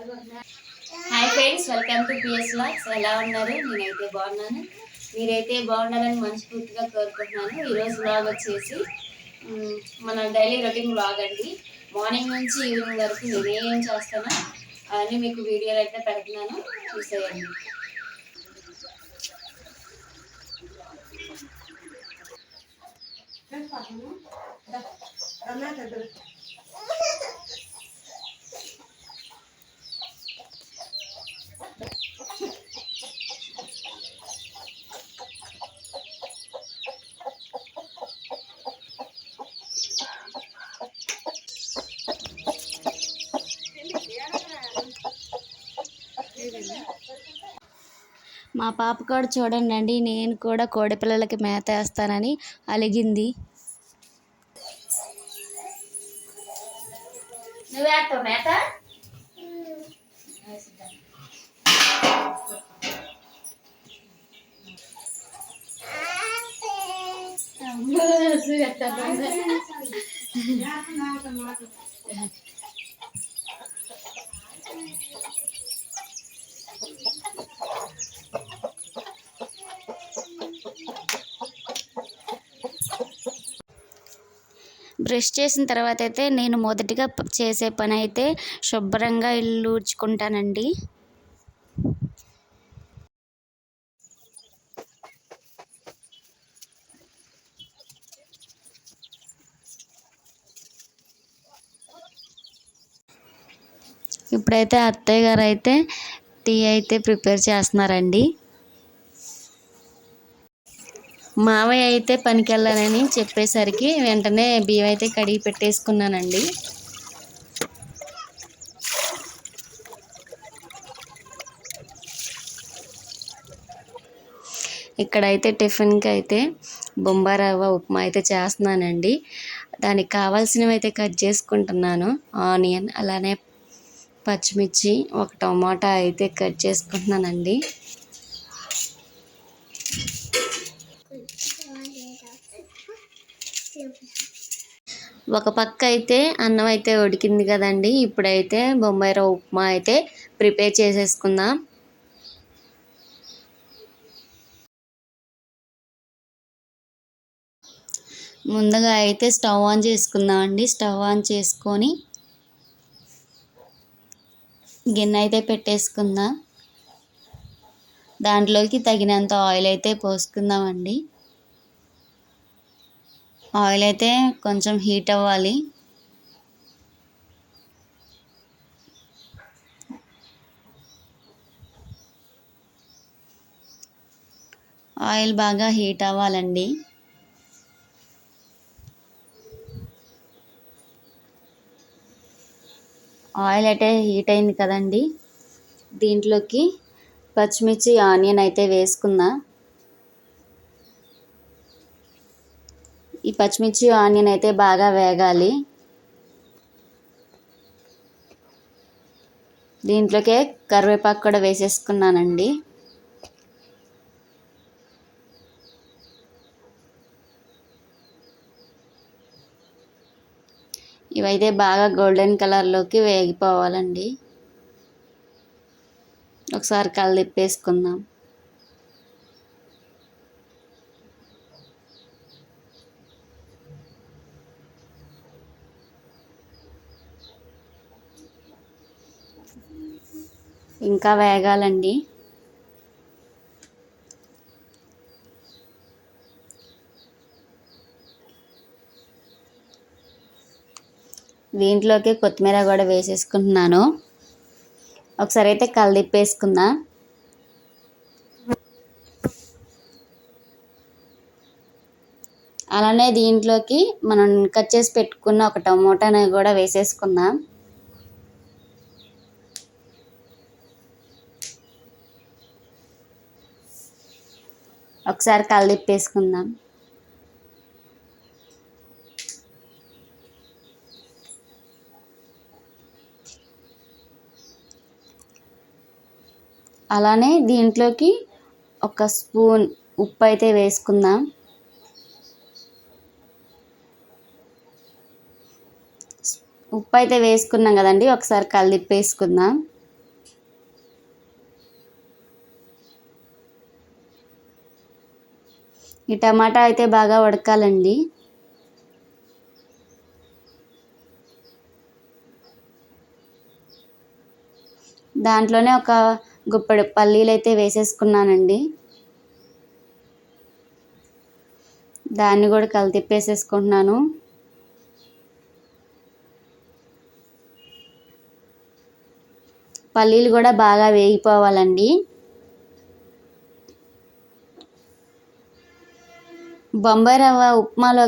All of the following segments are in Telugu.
Hi friends welcome to PS lakhs ఎలా ఉన్నారు? నేనైతే బాగున్నాను. మీరైతే బాగున్నారని మనస్ఫూర్తిగా కోరుకుంటున్నాను. ఈరోజు బ్లాగ్ వచ్చేసి మన డైలీ రొటీన్ బ్లాగ్ అండి. మార్నింగ్ నుంచి ఈవినింగ్ వరకు నేనేం చేస్తానో అవన్నీ మీకు వీడియోలు అయితే పెడుతున్నాను. చూసేయండి. మా పాప కూడా చూడండి అండి నేను కూడా కోడి పిల్లలకి మేత వేస్తానని అలిగింది. నువ్వే మేత? బ్రష్ చేసిన తర్వాత అయితే నేను మొదటిగా చేసే పని అయితే శుభ్రంగా ఇల్లు ఊడ్చుకుంటానండి. ఇప్పుడైతే అత్తయ్య గారు అయితే టీ అయితే ప్రిపేర్ చేస్తున్నారండి. మావయ్య అయితే పనికెళ్ళానని చెప్పేసరికి వెంటనే బియ్యం అయితే కడిగి పెట్టేసుకున్నానండి. ఇక్కడైతే టిఫిన్కి అయితే బొంబాయి రవ్వ ఉప్మా అయితే చేస్తున్నానండి. దానికి కావాల్సినవి అయితే కట్ చేసుకుంటున్నాను. ఆనియన్ అలానే పచ్చిమిర్చి ఒక టమాటా అయితే కట్ చేసుకుంటున్నానండి. ఒక పక్క అయితే అన్నం అయితే ఉడికింది కదండి. ఇప్పుడైతే బొంబాయి రవ్వ ఉప్మా అయితే ప్రిపేర్ చేసేసుకుందాం. ముందుగా అయితే స్టవ్ ఆన్ చేసుకుందాం అండి. స్టవ్ ఆన్ చేసుకొని గిన్నె అయితే పెట్టేసుకుందాం. దాంట్లోకి తగినంత ఆయిల్ అయితే పోసుకుందామండి ఆయిల్ అయితే కొంచెం హీట్ అవ్వాలి. ఆయిల్ బాగా హీట్ అవ్వాలండి. ఆయిల్ అయితే హీట్ అయింది కదండి. దీంట్లోకి పచ్చిమిర్చి ఆనియన్ అయితే వేసుకుందాం. ఈ పచ్చిమిర్చి ఆనియన్ అయితే బాగా వేగాలి. దీంట్లోకే కరివేపాకు కూడా వేసేసుకున్నానండి. ఇవైతే బాగా గోల్డెన్ కలర్లోకి వేగిపోవాలండి. ఒకసారి కలిపేసుకుందాం ఇంకా వేగాలండి. దీంట్లోకి కొత్తిమీర కూడా వేసేసుకుంటున్నాను. ఒకసారి అయితే కలిదిప్పేసుకుందాం అలానే దీంట్లోకి మనం కట్ చేసి పెట్టుకున్న ఒక టమోటాని కూడా వేసేసుకుందాం. ఒకసారి కలిదిప్పేసుకుందాం అలానే దీంట్లోకి ఒక స్పూన్ ఉప్పు అయితే వేసుకుందాం. ఉప్పు అయితే వేసుకున్నాం కదండి ఒకసారి కలిపి ఈ టమాటా అయితే బాగా ఉడకాలండి దాంట్లోనే ఒక గుప్పెడు పల్లీలు అయితే వేసేసుకున్నానండి. దాన్ని కూడా కలితిప్పేసేసుకుంటున్నాను పల్లీలు కూడా బాగా వేగిపోవాలండి. బొంబాయి రవ్వ ఉప్మాలో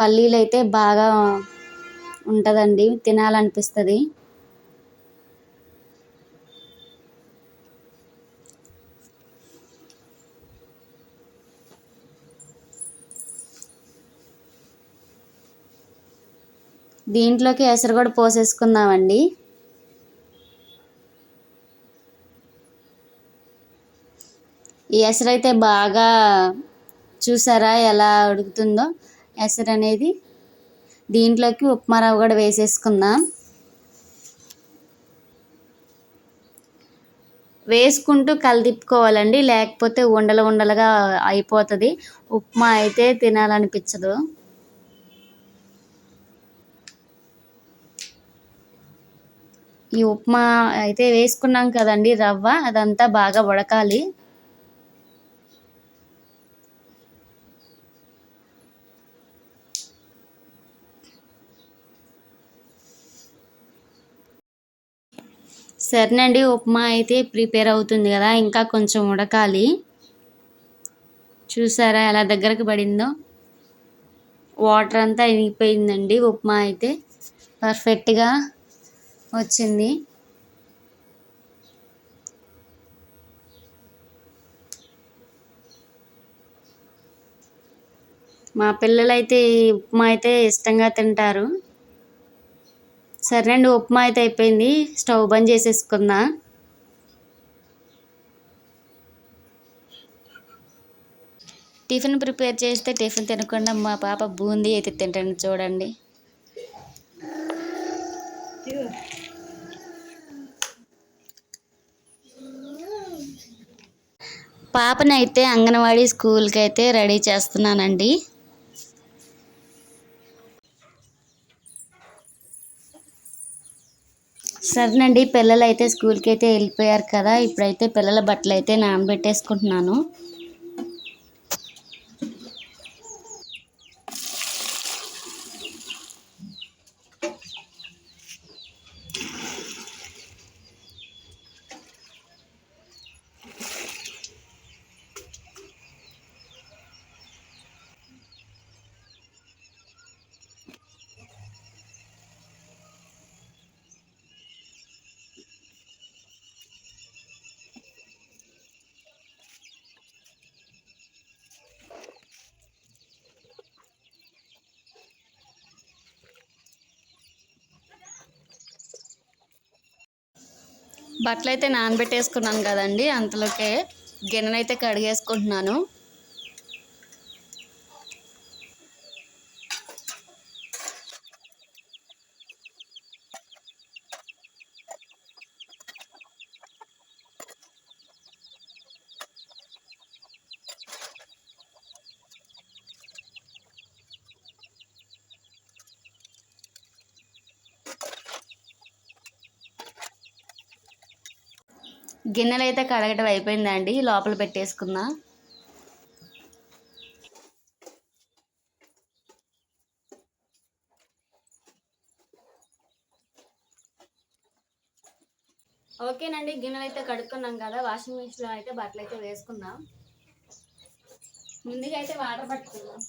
పల్లీలు అయితే బాగా ఉంటుందండి తినాలనిపిస్తుంది. దీంట్లోకి ఎసరు కూడా పోసేసుకుందామండి. ఈ ఎసరైతే బాగా చూసారా ఎలా ఉడుకుతుందో ఎసరు అనేది. దీంట్లోకి ఉప్మా రవ్వ కూడా వేసేసుకుందాం. వేసుకుంటూ కలిదిప్పుకోవాలండి లేకపోతే ఉండలు ఉండలుగా అయిపోతుంది. ఉప్మా అయితే తినాలనిపించదు. ఈ ఉప్మా అయితే వేసుకున్నాం కదండి రవ్వ అదంతా బాగా ఉడకాలి. సరేనండి ఉప్మా అయితే ప్రిపేర్ అవుతుంది కదా ఇంకా కొంచెం ఉడకాలి. చూసారా ఎలా దగ్గరకు పడిందో? వాటర్ అంతా ఇనిగిపోయిందండి ఉప్మా అయితే. పర్ఫెక్ట్గా వచ్చింది. మా పిల్లలైతే ఈ ఉప్మా అయితే ఇష్టంగా తింటారు. సరేనండి ఉప్మా అయితే అయిపోయింది. స్టవ్ బంద్ చేసేసుకుందా? టిఫిన్ ప్రిపేర్ చేస్తే టిఫిన్ తినకుండా మా పాప బూందీ అయితే తింటాను చూడండి. పాపనైతే అంగన్వాడీ స్కూల్కి అయితే రెడీ చేస్తున్నానండి. సరేనండి పిల్లలు అయితే స్కూల్కి అయితే వెళ్ళిపోయారు కదా ఇప్పుడైతే పిల్లల బట్టలు అయితే నానబెట్టేసుకుంటున్నాను. బట్టలు అయితే నానబెట్టేసుకున్నాను కదండి అంతలోకే గిన్నెనైతే కడిగేసుకుంటున్నాను. గిన్నెలు అయితే కడగటం అయిపోయిందండి లోపల పెట్టేసుకుందా ఓకేనండి గిన్నెలు అయితే కడుక్కున్నాం కదా వాషింగ్ మిషన్లో అయితే బట్టలు అయితే వేసుకుందాం ముందుగా అయితే వాటర్ పట్టుకుందాం.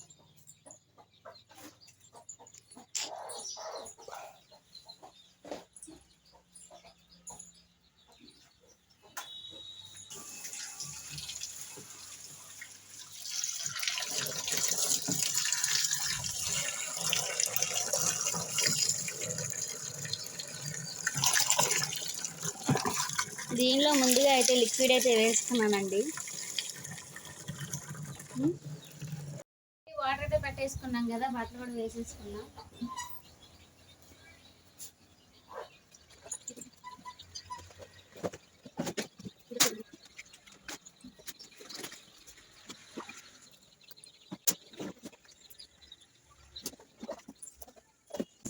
దీనిలో ముందుగా అయితే లిక్విడ్ అయితే వేసుకున్నానండి. Hmm? వాటర్ అయితే పెట్టేసుకున్నాం కదా వాటర్ కూడా వేసేసుకున్నాం.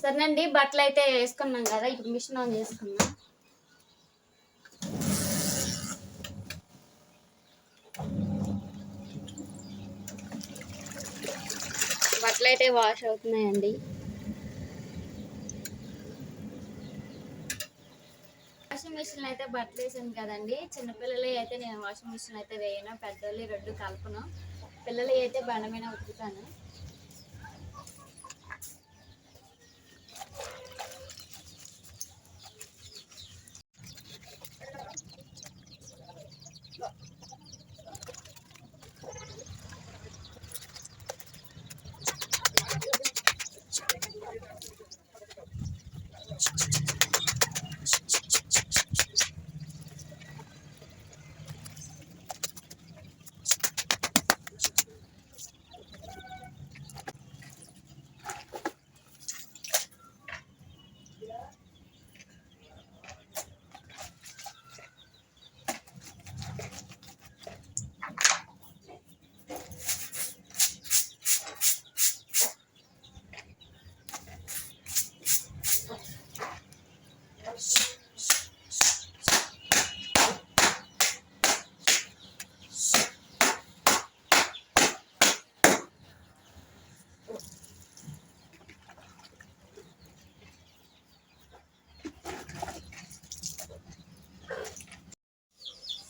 సరేనండి బట్టలు అయితే వేసుకున్నాం కదా ఇప్పుడు మిషన్ ఆన్ చేసుకున్నాం అయితే వాష్ అవుతున్నాయండి. వాషింగ్ మిషన్ అయితే బట్టలు వేసాను కదండి. చిన్నపిల్లలు అయితే నేను వాషింగ్ మిషన్ అయితే వేయను. పెద్దోళ్ళు రెండు కలపను. పిల్లలు అయితే బండ మీద ఉతుకుతాను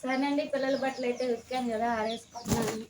సరేనండి పిల్లల బట్టలు అయితే ఉతికాను కదా ఆరేసుకుంటున్నాను అండి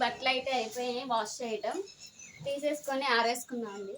బట్టలు అయితే అయిపోయాయి వాష్ చేయటం. తీసేసుకొని ఆరేసుకున్నాం అండి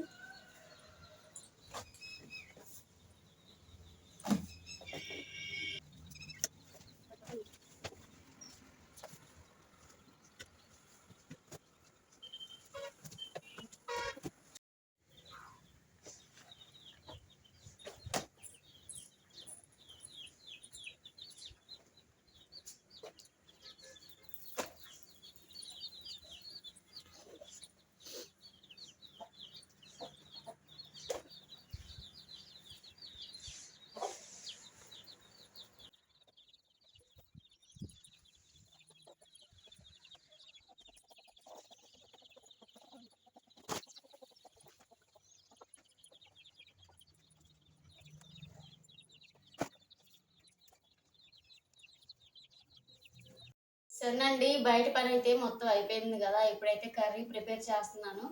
సరేనండి బయట పని అయితే మొత్తం అయిపోయింది కదా. ఇప్పుడైతే కర్రీ ప్రిపేర్ చేస్తున్నాను.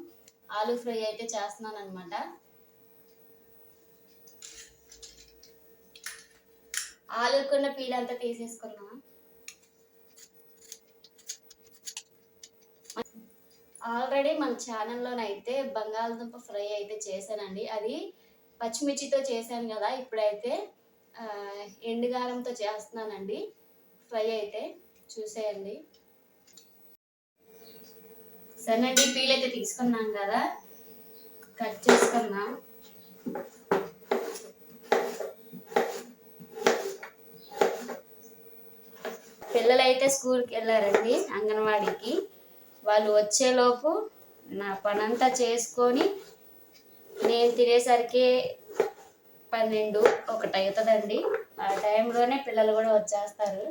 ఆలూ ఫ్రై అయితే చేస్తున్నాను అనమాట ఆలుకున్న పీల్ అంతా తీసేసుకున్నాం ఆల్రెడీ మన ఛానల్లోనైతే బంగాళదుంప ఫ్రై అయితే చేశానండి. అది పచ్చిమిర్చితో చేశాను కదా. ఇప్పుడైతే ఎండుగారంతో చేస్తున్నానండి. ఫ్రై అయితే. చూసేయండి. సరేనండి పీల్ అయితే తీసుకున్నాం కదా. కట్ చేసుకున్నాం పిల్లలు అయితే స్కూల్కి వెళ్ళారండి అంగన్వాడీకి. వాళ్ళు వచ్చేలోపు నా పనంతా చేసుకొని నేను తినేసరికి పన్నెండు ఒకటి అవుతుందండి. ఆ టైంలోనే పిల్లలు కూడా వచ్చేస్తారు.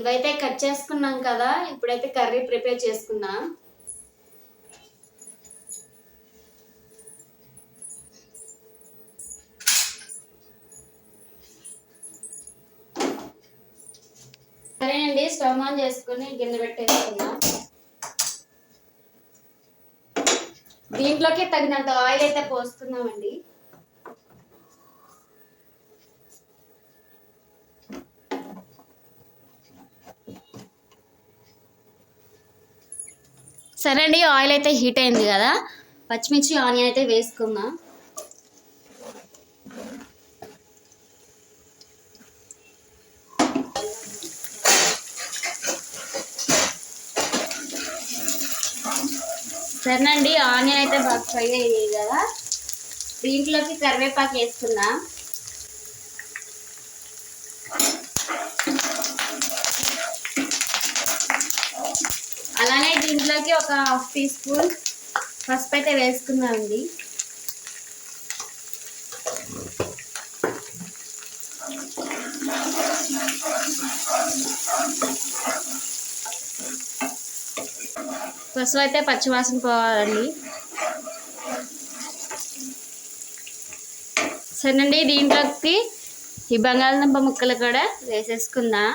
ఇవైతే కట్ చేసుకున్నాం కదా ఇప్పుడైతే కర్రీ ప్రిపేర్ చేసుకున్నా సరే అండి స్టవ్ ఆన్ చేసుకుని గిన్నె పెట్టేసుకున్నా దీంట్లోకి తగినంత ఆయిల్ అయితే పోసుకున్నామండి సరే అండి ఆయిల్ అయితే హీట్ అయింది కదా. పచ్చిమిర్చి ఆనియన్ అయితే వేసుకుందాం. సరేనండి ఆనియన్ అయితే బాగా ఫ్రై అయ్యాయి కదా. దీంట్లోకి కరివేపాకు వేసుకుందాం అలానే ఇది ఒక హాఫ్ టీ స్పూన్ పసుపు అయితే వేసుకున్నామండి పసుపు అయితే పచ్చివాసన పోవాలండి. సరేనండి దీంట్లోకి ఈ బంగాళదుంప ముక్కలు కూడా వేసేసుకుందాం.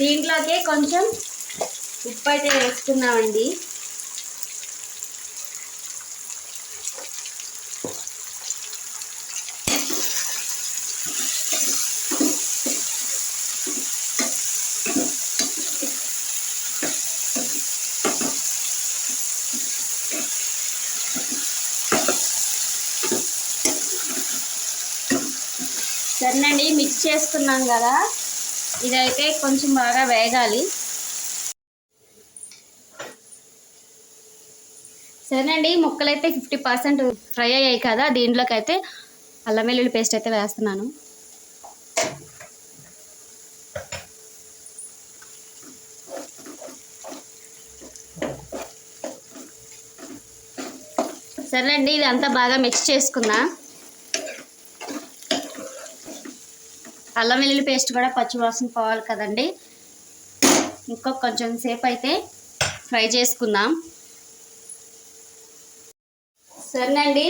దీంట్లోకి కొంచెం ఉప్పు అయితే వేసుకున్నామండి సరేనండి మిక్స్ చేసుకున్నాం కదా. ఇదైతే కొంచెం బాగా వేగాలి. సరేనండి ముక్కలు అయితే ఫిఫ్టీ పర్సెంట్ ఫ్రై అయ్యాయి కదా దీంట్లోకి అయితే అల్లం వెల్లుల్లి పేస్ట్ అయితే వేస్తున్నాను. సరేనండి ఇది అంతా బాగా మిక్స్ చేసుకుందాం అల్లం వెల్లుల్లి పేస్ట్ కూడా పచ్చివాసన పోవాలి కదండి. ఇంకొక కొంచెం సేపు అయితే ఫ్రై చేసుకుందాం. సరేనండి.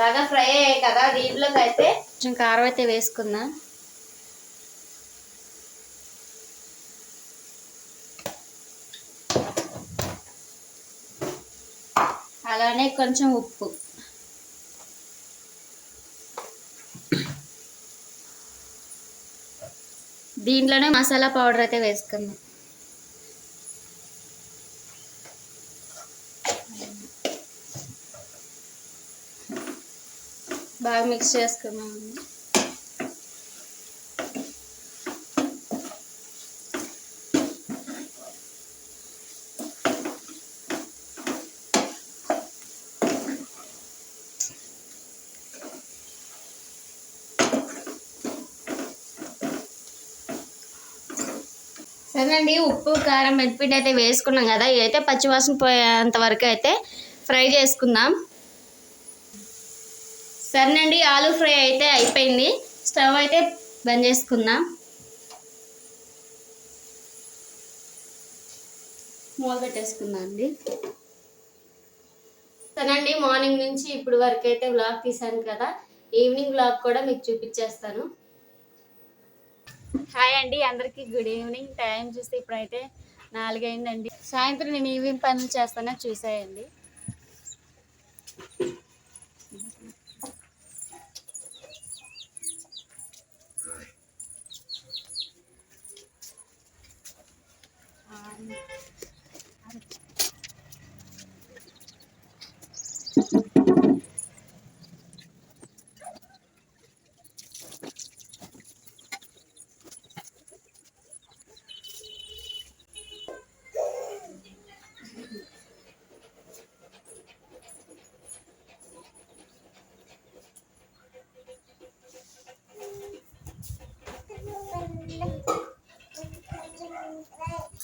బాగా ఫ్రై అయ్యాయి కదా దీంట్లోకి అయితే. కొంచెం కారం అయితే వేసుకుందాం. అలానే కొంచెం ఉప్పు. దీంట్లోనే మసాలా పౌడర్ అయితే వేసుకుందాం. బాగా మిక్స్ చేసుకున్నాం సరేనండి ఉప్పు కారం మెంతిపిండి అయితే వేసుకున్నాం కదా. ఇదైతే పచ్చివాసన పోయేంత వరకు అయితే ఫ్రై చేసుకుందాం. సరేనండి ఆలు ఫ్రై అయితే అయిపోయింది. స్టవ్ అయితే బంద్ చేసుకుందాం. మూల పెట్టేసుకుందాం అండి. సరేనండి మార్నింగ్ నుంచి ఇప్పుడు వరకు అయితే బ్లాగ్ తీసాను కదా. ఈవినింగ్ బ్లాగ్ కూడా మీకు చూపించేస్తాను. హాయ్ అండి అందరికీ గుడ్ ఈవినింగ్. టైం చూస్తే ఇప్పుడైతే నాలుగైందండి. సాయంత్రం నేను ఈవినింగ్ పనులు చేస్తానో చూసాయండి. 对。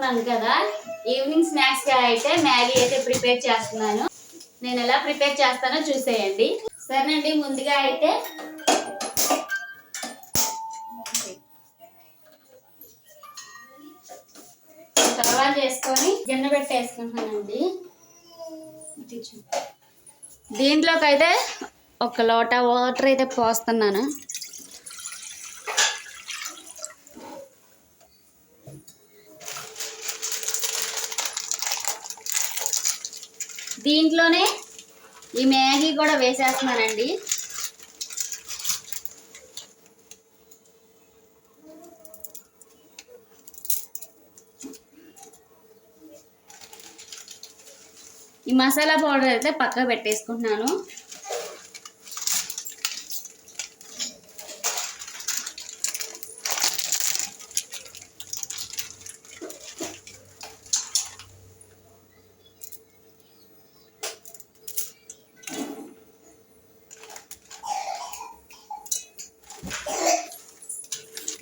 చేసుకున్నాను కదా. ఈవినింగ్ స్నాక్స్ అయితే మ్యాగీ అయితే ప్రిపేర్ చేస్తున్నాను. నేను ఎలా ప్రిపేర్ చేస్తానో చూసేయండి. సరేనండి ముందుగా అయితే తర్వాత చేసుకొని గిన్నె పెట్టేసుకుంటున్నానండి. దీంట్లోకి అయితే ఒక లోట వాటర్ అయితే పోస్తున్నాను దీంట్లోనే ఈ మ్యాగీ కూడా వేసేస్తున్నానండి. ఈ మసాలా పౌడర్ అయితే పక్కకు పెట్టేసుకుంటున్నాను.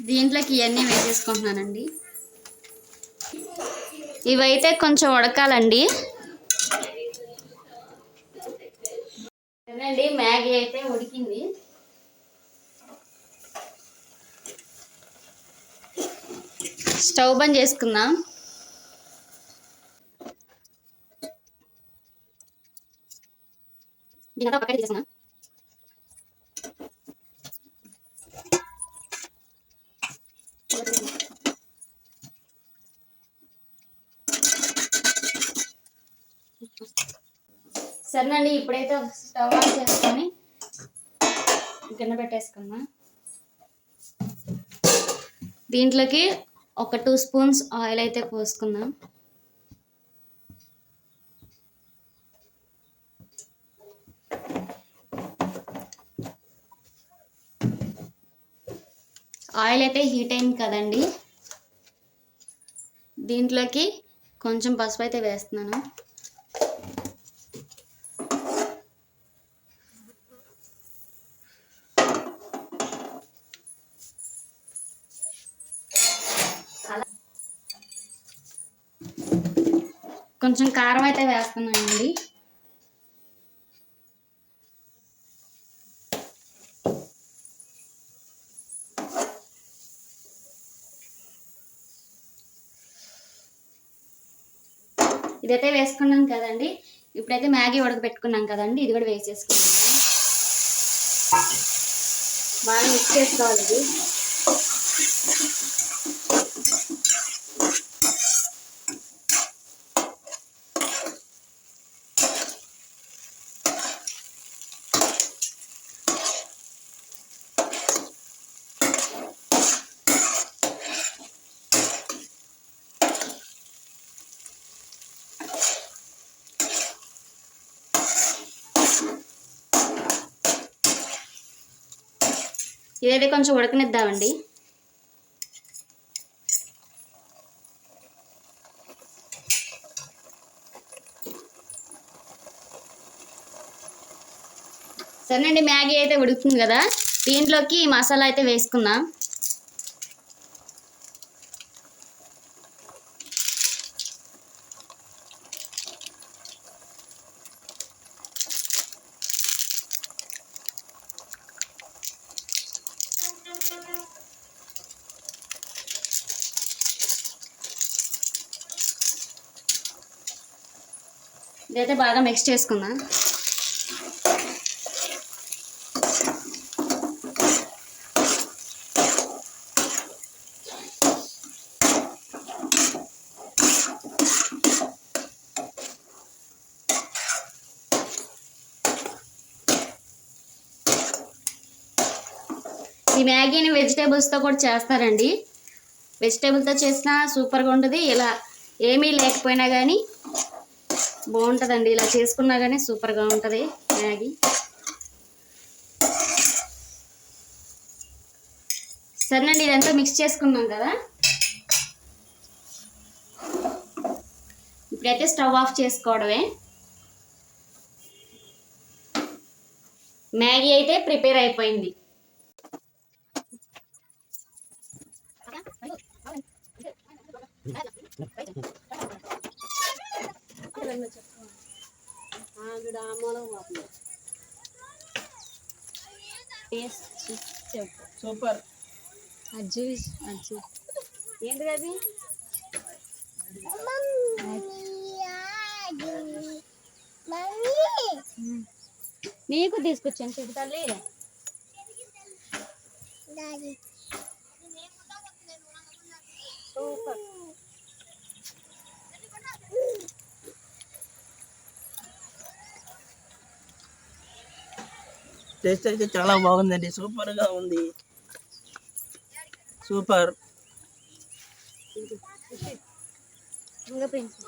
దీంట్లోకి ఇవన్నీ వేసేసుకుంటున్నానండి. ఇవైతే కొంచెం ఉడకాలండి. సరేనండి మ్యాగీ అయితే ఉడికింది. స్టవ్ బంద్ చేసుకుందాం దీంట్లో పక్కన తీసుకున్నా సరేనండి ఇప్పుడైతే స్టవ్ ఆన్ చేసుకొని గిన్నె దీంట్లోకి ఒక టూ స్పూన్స్ ఆయిల్ అయితే పోసుకుందాం. ఆయిల్ అయితే హీట్ అయింది కదండి. దీంట్లోకి కొంచెం పసుపు అయితే వేస్తున్నాను. కొంచెం కారం అయితే వేస్తున్నానండి. ఇదైతే వేసుకున్నాం కదండి. ఇప్పుడైతే మ్యాగీ ఉడకబెట్టుకున్నాం కదండి. ఇది కూడా వేసేసుకున్నాం బాగా మిక్స్ చేసుకోవాలి ఇది ఇదైతే కొంచెం ఉడకనిద్దామండి. సరేనండి మ్యాగీ అయితే ఉడుకుతుంది కదా. దీంట్లోకి మసాలా అయితే వేసుకుందాం. ఇదైతే బాగా మిక్స్ చేసుకుందాం. ఈ మ్యాగీని వెజిటేబుల్స్తో కూడా చేస్తారండి. వెజిటేబుల్తో చేసినా సూపర్గా ఉంటుంది. ఇలా ఏమీ లేకపోయినా కానీ బాగుంటుందండి. ఇలా చేసుకున్నా కానీ సూపర్గా ఉంటుంది మ్యాగీ. సరేనండి ఇదంతా మిక్స్ చేసుకున్నాం కదా. ఇప్పుడైతే స్టవ్ ఆఫ్ చేసుకోవడమే. మ్యాగీ అయితే ప్రిపేర్ అయిపోయింది. సూపర్. అజ్జు అజ్జు. ఏంటిది అది? నీకు తీసుకొచ్చాను చెప్పు తల్లి. సూపర్. టేస్ట్ అయితే చాలా బాగుందండి సూపర్గా ఉంది సూపర్ ఇంకా పెంచు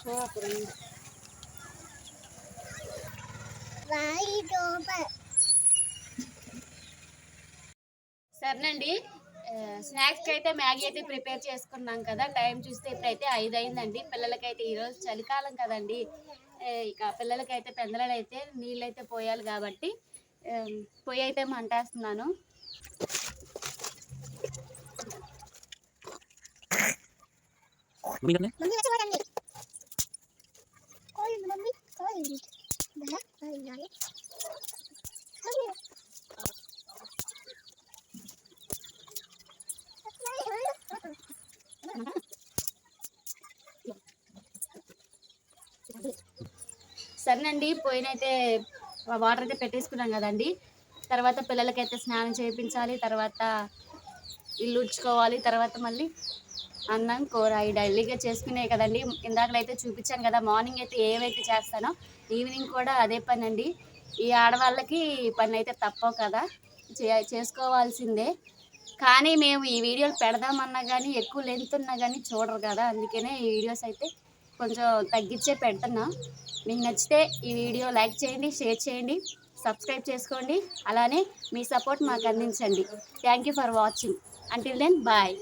సూపర్ ఉంది. సరేనండి స్నాక్స్కి అయితే మ్యాగీ అయితే ప్రిపేర్ చేసుకున్నాం కదా టైం చూస్తే ఇప్పుడైతే ఐదు అయిందండి పిల్లలకైతే ఈరోజు చలికాలం కదండి. ఇక పిల్లలకైతే నీళ్ళు అయితే పోయాలి కాబట్టి పొయ్యి అయితే మంటేస్తున్నాను. సరేనండి పోయినైతే వాటర్ అయితే పెట్టేసుకున్నాం కదండి. తర్వాత పిల్లలకైతే స్నానం చేయించాలి తర్వాత ఇల్లు ఉడ్చుకోవాలి తర్వాత మళ్ళీ అన్నం కూర. ఈ డైలీగా చేసుకునే కదండి. ఇందాకలైతే చూపించాను కదా మార్నింగ్ అయితే ఏవైతే చేస్తానో ఈవినింగ్ కూడా అదే పని అండి ఈ ఆడవాళ్ళకి పని అయితే తప్పవు కదా. చే చేసుకోవాల్సిందే. కానీ మేము ఈ వీడియోలు పెడదామన్నా కానీ ఎక్కువ లెంత్ ఉన్నా కానీ చూడరు కదా. అందుకనే ఈ వీడియోస్ అయితే కొంచెం తగ్గించే పెడుతున్నా. మీకు నచ్చితే ఈ వీడియో లైక్ చేయండి షేర్ చేయండి సబ్స్క్రైబ్ చేసుకోండి. అలానే మీ సపోర్ట్ మాకు అందించండి. Thank you for watching until then bye